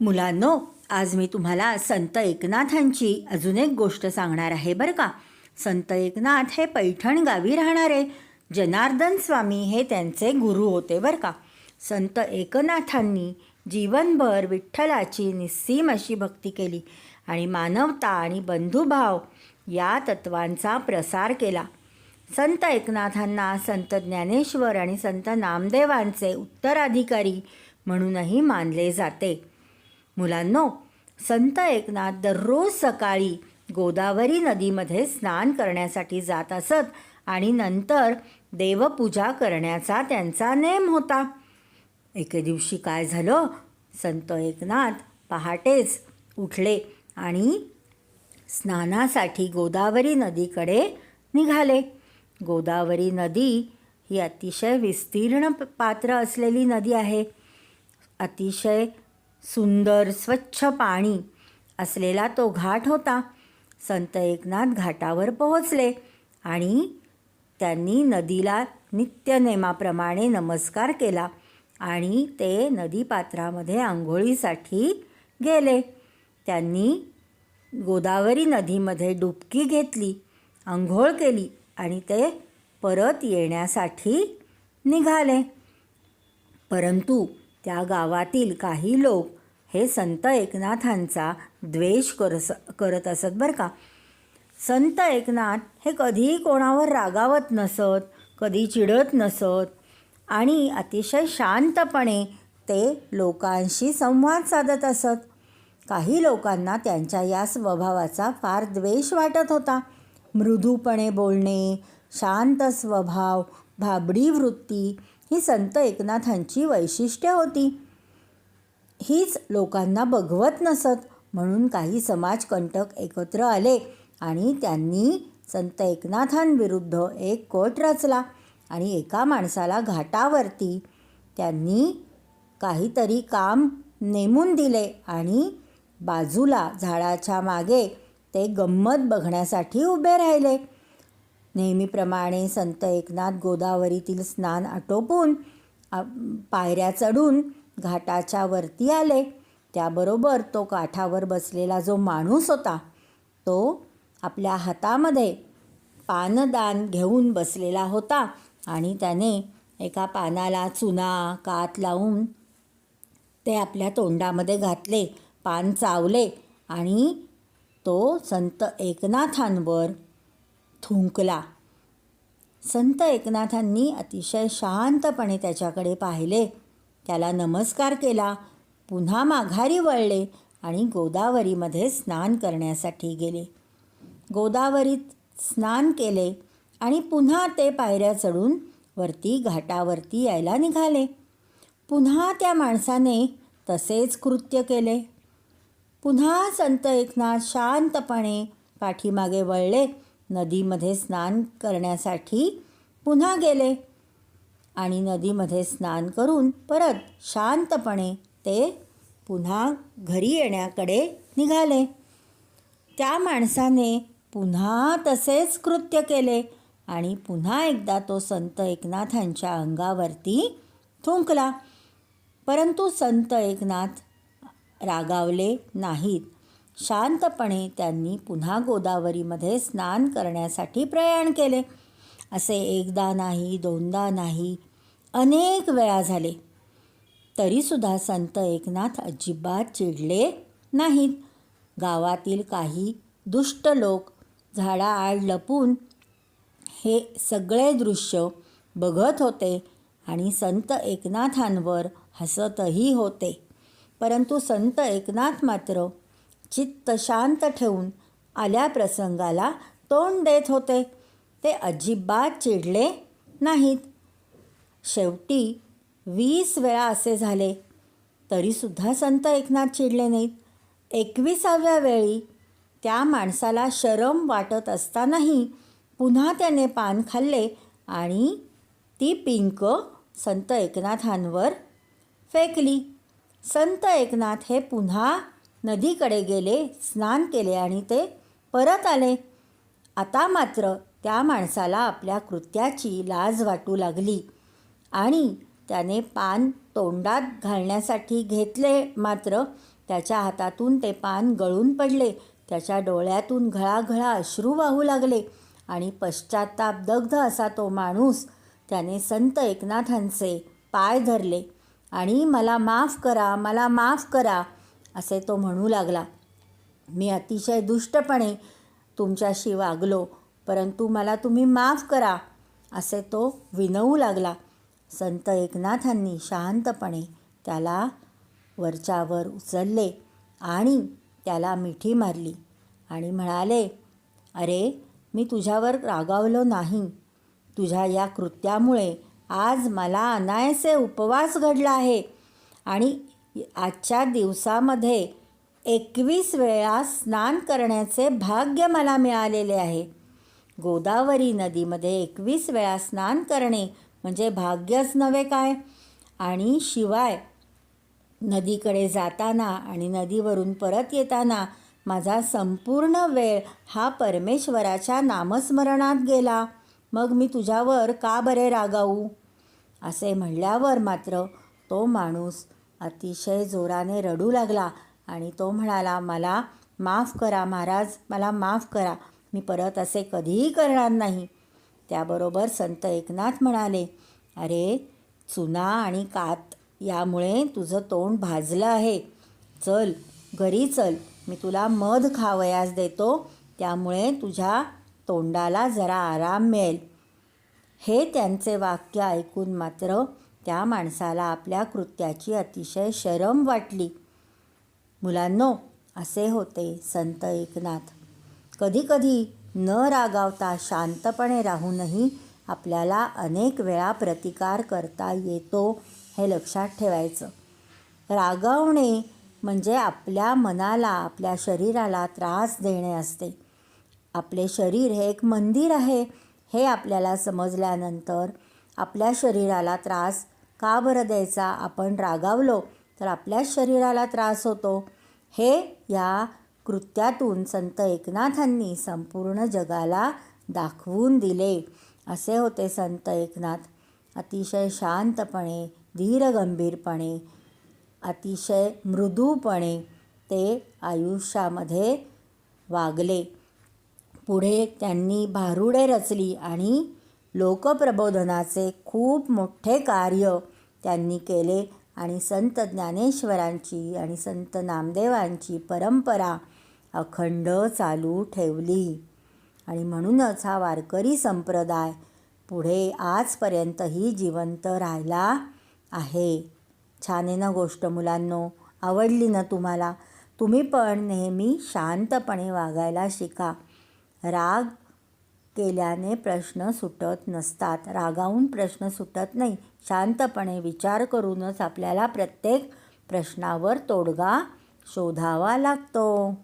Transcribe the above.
मुलांनो आज मी तुम्हाला संत एकनाथांची अजून एक गोष्ट सांगणार आहे बरं का. संत एकनाथ हे पैठण गावी राहणारे जनार्दन स्वामी हे त्यांचे गुरु होते बरं का. संत एकनाथांनी जीवनभर विठ्ठलाची निस्सीम अशी भक्ती केली आणि मानवता आणि बंधुभाव या तत्वांचा प्रसार केला. संत एकनाथांना संत ज्ञानेश्वर आणि संत नामदेवांचे उत्तराधिकारी म्हणूनही मानले जाते. मुलांनो संत एकनाथ दररोज सकाळी गोदावरी नदीमध्ये स्नान करण्यासाठी जात असत आणि नंतर देवपूजा करण्याचा त्यांचा नेम होता. एके दिवशी काय झालं? संत एकनाथ पहाटेच उठले आणि स्नानासाठी गोदावरी नदीकडे निघाले. गोदावरी नदी ही अतिशय विस्तीर्ण पात्र असलेली नदी आहे. अतिशय सुंदर स्वच्छ पाणी असलेला तो घाट होता. संत एकनाथ घाटावर पोहोचले आणि त्यांनी नदीला नित्यनेमाप्रमाणे नमस्कार केला आणि ते नदीपात्रामध्ये आंघोळीसाठी गेले. त्यांनी गोदावरी नदीमध्ये डुबकी घेतली आंघोळ केली आणि ते परत येण्यासाठी निघाले. परंतु त्या गावातील काही लोक हे संत एकनाथांचा द्वेष करस करत असत बरं का. संत एकनाथ हे कधीही कोणावर रागावत नसत कधी चिडत नसत आणि अतिशय शांतपणे ते लोकांशी संवाद साधत असत. काही लोकांना त्यांच्या या स्वभावाचा फार द्वेष वाटत होता. मृदूपणे बोलणे शांत स्वभाव भाबडी वृत्ती ही संत एकनाथांची वैशिष्ट्य होती. हीच लोकांना बघवत नसत म्हणून काही समाजकंटक एकत्र आले आणि त्यांनी संत एकनाथांविरुद्ध एक कट रचला आणि एका माणसाला घाटावरती त्यांनी काहीतरी काम नेमून दिले आणि बाजूला झाडाच्या मागे ते गंमत बघण्यासाठी उभे राहिले. नेहमीप्रमाणे संत एकनाथ गोदावरीतील स्नान आटोपून पायऱ्या चढून घाटाच्या वरती आले. त्याबरोबर तो काठावर बसलेला जो माणूस होता तो आपल्या हातामध्ये पानदान घेऊन बसलेला होता आणि त्याने एका पानाला चुना कात लावून ते आपल्या तोंडामध्ये घातले पान चावले आणि तो संत एकनाथांवर थुंकला. संत एकनाथांनी अतिशय शांतपणे त्याच्याकडे पाहिले. त्याला नमस्कार केला. पुन्हा माघारी वळले आणि गोदावरीमध्ये स्नान करण्यासाठी गेले. गोदावरीत स्नान केले आणि पुन्हा ते पायऱ्या चढून वरती घाटावरती यायला निघाले. पुन्हा त्या माणसाने तसेच कृत्य केले. पुन्हा संत एकनाथ शांतपणे पाठीमागे वळले. नदीमध्ये स्नान करण्यासाठी पुन्हा गेले. आणि नदीमध्ये स्नान करून परत शांतपणे ते पुन्हा घरी येण्याकडे निघाले. त्या माणसाने पुन्हा तसेच कृत्य केले आणि पुन्हा एकदा तो संत एकनाथांच्या अंगावरती थुंकला. परंतु संत एकनाथ रागावले नाहीत. शांतपणे त्यांनी पुन्हा गोदावरीमध्ये स्नान करण्यासाठी प्रयाण केले. असे एकदा नाही दोनदा नाही अनेक वेळा झाले. तरीसुद्धा संत एकनाथ अजिबात चिडले नाहीत. गावातील काही दुष्ट लोक झाडाआड लपून हे सगळे दृश्य बघत होते आणि संत एकनाथांवर हसतही होते. परंतु संत एकनाथ मात्र चित्त शांत ठेवून आल्या प्रसंगाला तोंड देत होते. ते अजिबात चिडले नाहीत. शेवटी वीस वेळा असे झाले. तरीसुद्धा संत एकनाथ चिडले नाहीत. एकविसाव्या वेळी त्या माणसाला शरम वाटत असतानाही पुन्हा त्याने पान खाल्ले आणि ती पिंक संत एकनाथांवर फेकली. संत एकनाथ हे पुन्हा नदीकडे गेले स्नान केले आणि ते परत आले. आता मात्र त्या माणसाला आपल्या कृत्याची लाज वाटू लागली. आणि त्याने पान तोंडात घालण्यासाठी घेतले मात्र त्याच्या हातातून ते पान गळून पडले. त्याच्या डोळ्यातून घळाघळा अश्रू वाहू लागले आणि पश्चाताप दग्ध असा तो माणूस त्याने संत एकनाथांचे पाय धरले आणि मला माफ करा मला माफ करा असे तो म्हणू लागला. मी अतिशय दुष्टपणे तुमच्याशी वागलो. परंतु मला तुम्ही माफ करा असे तो विनवू लागला. संत एकनाथांनी शांतपणे त्याला वरच्यावर उचलले आणि त्याला मिठी मारली आणि म्हणाले अरे मी तुझ्यावर रागावलो नाही. तुझ्या या कृत्यामुळे आज मला अनायसे उपवास घडला आहे आणि आजच्या दिवसामध्ये एकवीस वेळा स्नान करण्याचे भाग्य मला मिळालेले आहे. गोदावरी नदीमध्ये एकवीस वेळा स्नान करणे म्हणजे भाग्यच नव्हे काय? आणि शिवाय नदीकडे जाताना आणि नदीवरून परत येताना माझा संपूर्ण वेळ हा परमेश्वराच्या नामस्मरणात गेला. मग मी तुझ्यावर का बरे रागावू? असे म्हणल्यावर मात्र तो माणूस अतिशय जोराने रडू लागला आणि तो म्हणाला मला माफ करा महाराज मला माफ करा. मी परत असे कधीही करणार नाही. त्याबरोबर संत एकनाथ म्हणाले अरे चुना आणि कात यामुळे तुझं तोंड भाजलं आहे. चल घरी चल. मी तुला मध खावयास देतो. त्यामुळे तुझ्या तोंडाला जरा आराम मिळेल. हे त्यांचे वाक्य ऐकून मात्र त्या माणसाला आपल्या कृत्याची अतिशय शरम वाटली. मुलांनो असे होते संत एकनाथ. कधीकधी न रागावता शांतपणे राहूनही आपल्याला अनेक वेळा प्रतिकार करता येतो हे लक्षात ठेवायचं. रागावणे म्हणजे आपल्या मनाला आपल्या शरीराला त्रास देणे असते. आपले शरीर हे एक मंदिर आहे हे आपल्याला समजल्यानंतर आपल्या शरीराला त्रास का बरं द्यायचा? आपण रागावलो तर आपल्याच शरीराला त्रास होतो. हे या कृत्यातून संत एकनाथांनी संपूर्ण जगाला दाखवून दिले. असे होते संत एकनाथ. अतिशय शांतपणे धीरगंभीरपणे अतिशय मृदूपणे ते आयुष्यामध्ये वागले. पुढे त्यांनी भारुडे रचली आणि लोकप्रबोधनाचे खूप मोठे कार्य त्यांनी केले आणि संत ज्ञानेश्वरांची आणि संत नामदेवांची परंपरा अखंड चालू ठेवली. आणि म्हणूनच हा वारकरी संप्रदाय पुढे आजपर्यंतही जिवंत राहिला आहे. छान आहे ना गोष्ट मुलांनो? आवडली ना तुम्हाला? तुम्ही पण नेहमी शांतपणे वागायला शिका. राग केल्याने प्रश्न सुटत नसतात. रागावून प्रश्न सुटत नाही. शांतपणे विचार करूनच आपल्याला प्रत्येक प्रश्नावर तोडगा शोधावा लागतो.